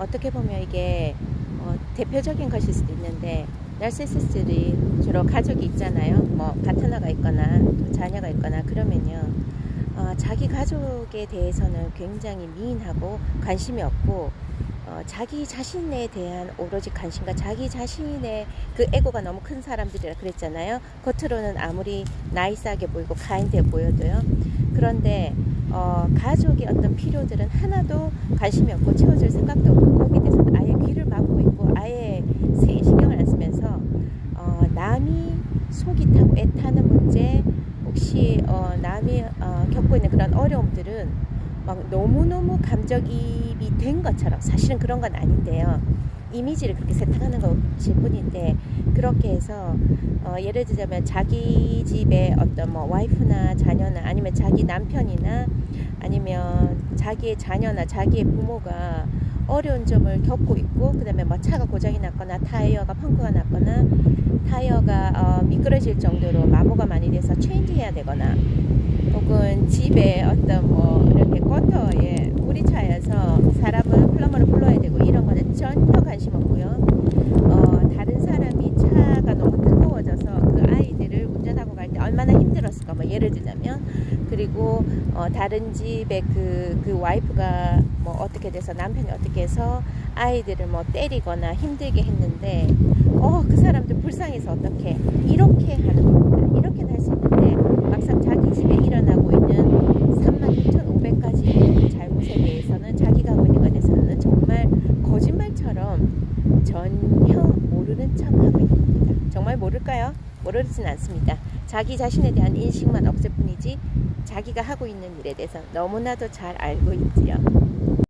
어떻게 보면 이게 어, 대표적인 것일 수도 있는데 narcissist들이 주로 가족이 있잖아요. 뭐 파트너가 있거나 또 자녀가 있거나 그러면요. 어, 자기 가족에 대해서는 굉장히 미인하고 관심이 없고 어, 자기 자신에 대한 오로지 관심과 자기 자신의 그 에고가 너무 큰 사람들이라 그랬잖아요. 겉으로는 아무리 나이스하게 보이고 카인드해 보여도요. 그런데 어, 가족의 어떤 필요들은 하나도 관심이 없고 채워줄 생각도 없고 거기에 대해서는 아예 귀를 막고 있고 아예 세- 신경을 안 쓰면서 어, 남이 속이 타고 애타는 문제 혹시 어, 남이 어, 겪고 있는 그런 어려움들은 막 너무너무 감정이입이 된 것처럼 사실은 그런 건 아닌데요. 이미지를 그렇게 세탁하는 것일 뿐인데 그렇게 해서 어, 예를 들자면 자기 집에 어떤 뭐 와이프나 자녀나 아니면 자기 남편이나 아니면 자기의 자녀나 자기의 부모가 어려운 점을 겪고 있고 그다음에 뭐 차가 고장이 났거나 타이어가 펑크가 났거나 타이어가 어, 미끄러질 정도로 마모가 많이 돼서 체인지해야 되거나 혹은 집에 어떤 뭐 이렇게 쿼터에 물이 차여서 사람을 플러머를 불러야 되고 이런 거는 전혀 관심 없고요. 어, 다른 사람이 차가 너무 뜨거워져서 그 아이들을 운전하고 갈 때 얼마나 힘들었을까 뭐 예를 들자면 그리고 어, 다른 집에 그, 그 와이프가 뭐 어떻게 돼서 남편이 어떻게 해서 아이들을 뭐 때리거나 힘들게 했는데 어 그 사람들 불쌍해서 어떻게 이렇게 하는 겁니다. 이렇게는 할 수 있는데 막상 자기 집에 일어나고 있는 36,500가지 잘못에 대해서는 자기가 하고 있는 것에 대해서는 정말 거짓말처럼 전혀 모르는 척 하고 있는 겁니다. 정말 모를까요? 모르진 않습니다. 자기 자신에 대한 인식만 없을 뿐이지 자기가 하고 있는 일에 대해서 너무나도 잘 알고 있지요.